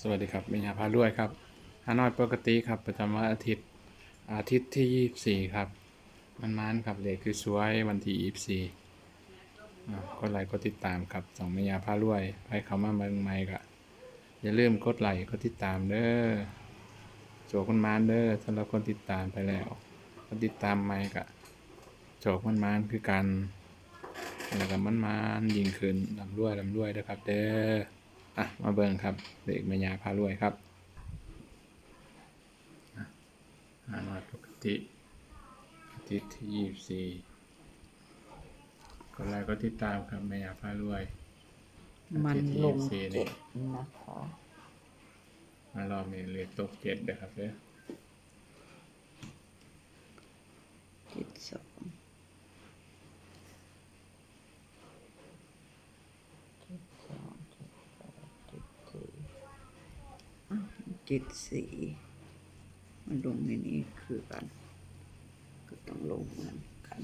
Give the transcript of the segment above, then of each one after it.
สวัสดีครับมียาพาด้วยครับฮานอยปกติครับ ประจำวันอาทิตย์ อาทิตย์ที่ 24 ครับ มันมันครับเลขคือสวยวันที่24อ่กดไลค์กดติดตามครับสองมียาพาด้วยไปเขามาเมืองใหม่ก็อย่าลืมกดไลค์กดติดตามเด้อโจกมันมันเด้อสำหรับคนติดตามไปแล้วคนติดตามใหม่ก็โจกมันมันคือกันแล้วก็มันมันยิงขึ้นลำรวยลำรวยเด้ครับ เด้อ อะมาเบิ่งครับเด็กแม่ยาพารวยครับอะอ่านวัดปกติอาทิตย์ที่ยี่สิบสี่ก็ไลค์ก็ติดตามครับแม่ยาพารวยมันลงอาทิตย์ที่เจ็ด24นะคะมารอบนี้เลขตกเจ็ดเด้อครับเด้อ เจ็ดสองเจ็ดสองเจ็ดแปดเจ็ดสี่อ้าวเจ็ดสี่มันลงในนี้คือกัน ก็ต้องลงเหมือนกัน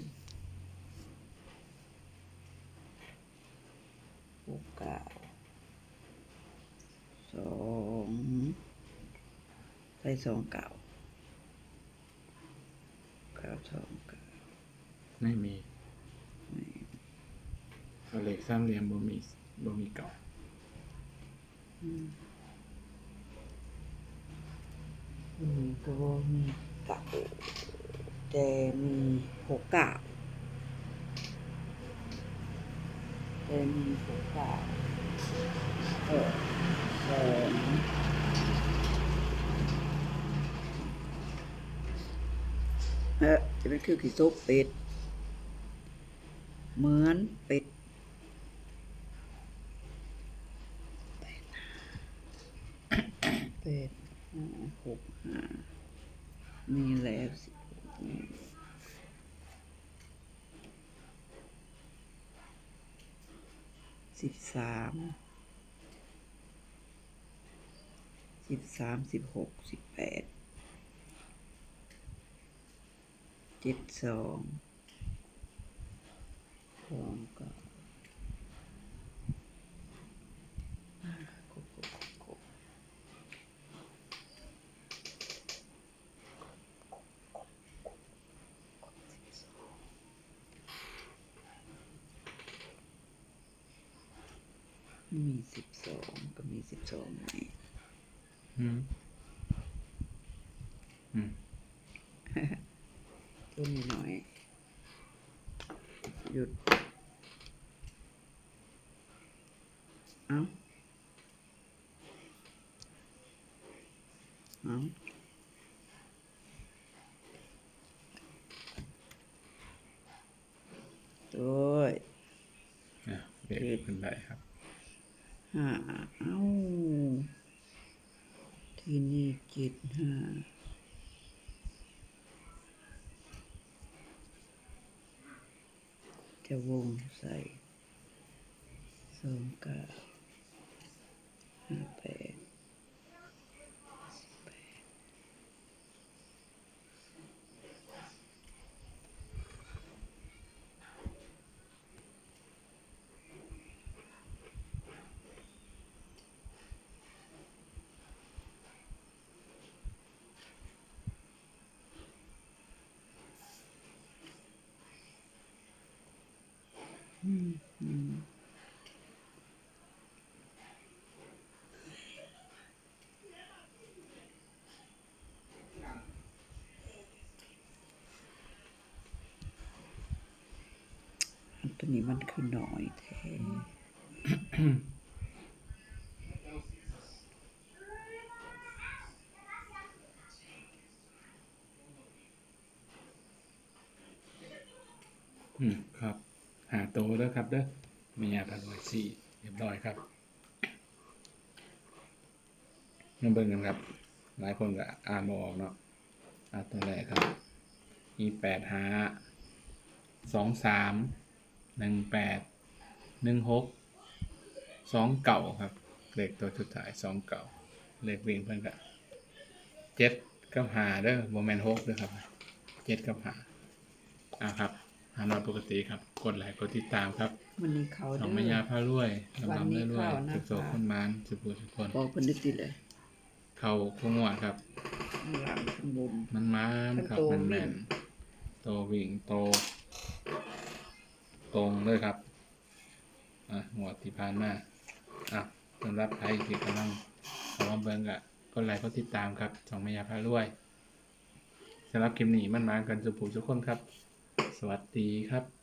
หกเก้าสองใส่สองเก้าเก้าสองเก้าไม่มีเอาเลขสามเหลี่ยมบ่มีบ่มีเก่ามี ก็มีเก่าแต่มีหกเก้าแต่มีหกเก้าเออสองเออจะเป็นคือขี้ซุกเป็ด เหมือนเป็ดเป็ด หกห้ามีแล้วสิบสิบสามสิบสามสิบหกสิบแปดเจ็ดสองสองกโกโก มีสิบสองก็มีสิบสองไหมอืมอืมตัวนี้หน่อย หยุด เอาเอาโอ้ยอะเลขเป็นไรครับ ห้าเอ้า ที่นี่เจ็ดห้าจะวงใส่สองเก้าห้าแปด ตัวนี้มันคือหน่อยแท้อืม ครับ หาโตแล้วครับเด้อเมียพารวยสี่เรียบร้อยครับมาเบิ่งกันครับ หลายคนก็อ่านบ่ออกเนาะอ่าตัวแรกครับมีแปดห้าสองสามหนึ่งแปดหนึ่งหกสองเก่าครับ เลขตัวสุดท้ายสองเก่า เลขวิ่งเพิ่นก็เจ็ดกับหาเด้อโมเมนหกเด้อครับเจ็ดกับหาอ่าครับ หานอนปกติครับ กดไลค์กดติดตามครับมันนี่เขาสเด้องอมายาพารวยวันลำนี้ลำเรื่อยเข้าๆนะจุดโสคะคนมานสุบุทุกคน บอกเพิ่นได้ติเลยเข้าคู่งวดครับข้างหลังข้างบน มันมานครับมัมันนโตแม่นโตวิ่งโต ตรงเลยครับอะหัวดที่ผ่านมาอะสำหรับใครที่กำลังขอมาเบิ่งกะก็ไลค์ก็ติดตามครับสองมายาพารวยสำหรับคลิปนี้มันมากันสุบุทุกคนครับ สวัสดีครับ